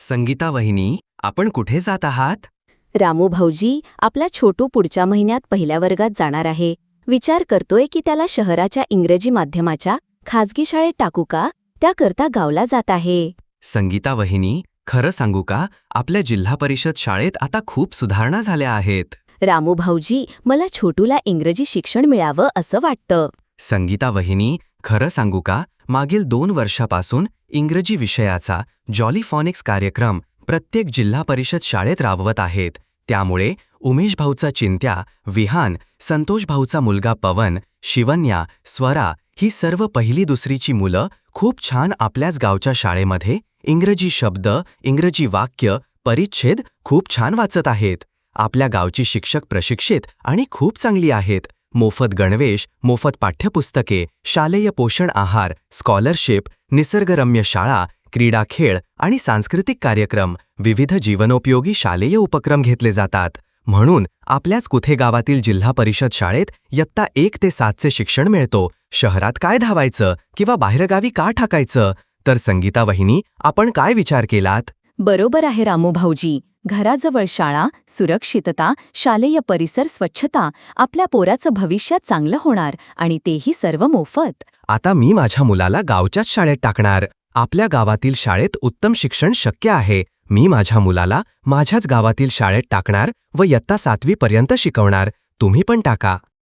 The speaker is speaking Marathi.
संगीता वहिनी आपण कुठे जात आहात? रामू भाऊजी आपला छोटू पुढच्या महिन्यात पहिल्या वर्गात जाणार आहे. विचार करतोय की त्याला शहराच्या इंग्रजी माध्यमाच्या खाजगी शाळेत टाकू का? त्याकरता गावला जात आहे. संगीता वहिनी खरं सांगू का? आपल्या जिल्हा परिषद शाळेत आता खूप सुधारणा झाल्या आहेत. रामू भाऊजी मला छोटूला इंग्रजी शिक्षण मिळावं असं वाटतं. संगीता वहिनी खरं सांगू का? मागील दोन वर्षापासून इंग्रजी विषयाचा जॉलीफॉनिक्स कार्यक्रम प्रत्येक जिल्हा परिषद शाळेत राबवत आहेत. त्यामुळे उमेश भाऊचा चिंत्या विहान संतोष भाऊचा मुलगा पवन शिवन्या स्वरा ही सर्व पहिली दुसरीची मुलं खूप छान आपल्याच गावच्या शाळेमध्ये इंग्रजी शब्द इंग्रजी वाक्य परिच्छेद खूप छान वाचत आहेत. आपल्या गावची शिक्षक प्रशिक्षित आणि खूप चांगली आहेत. मोफत गणवेश मोफत पाठ्यपुस्तके शालेय पोषण आहार स्कॉलरशिप निसर्गरम्य शाळा क्रीडा खेळ आणि सांस्कृतिक कार्यक्रम विविध जीवनोपयोगी शालेय उपक्रम घेतले जातात. म्हणून आपल्याच कुथे गावातील जिल्हा परिषद शाळेत इयत्ता एक ते सातचे शिक्षण मिळतो. शहरात काय धावायचं किंवा बाहेरगावी का टाकायचं तर संगीता वहिनी आपण काय विचार केलात? बरोबर आहे रामू भाऊजी. घराजवळ शाळा सुरक्षितता शालेय परिसर स्वच्छता आपल्या पोराचं भविष्य चांगलं होणार आणि तेही सर्व मोफत. आता मी माझ्या मुलाला गावच्याच शाळेत टाकणार. आपल्या गावातील शाळेत उत्तम शिक्षण शक्य आहे. मी माझ्या मुलाला माझ्याच गावातील शाळेत टाकणार व इयत्ता सातवीपर्यंत शिकवणार. तुम्ही पण टाका.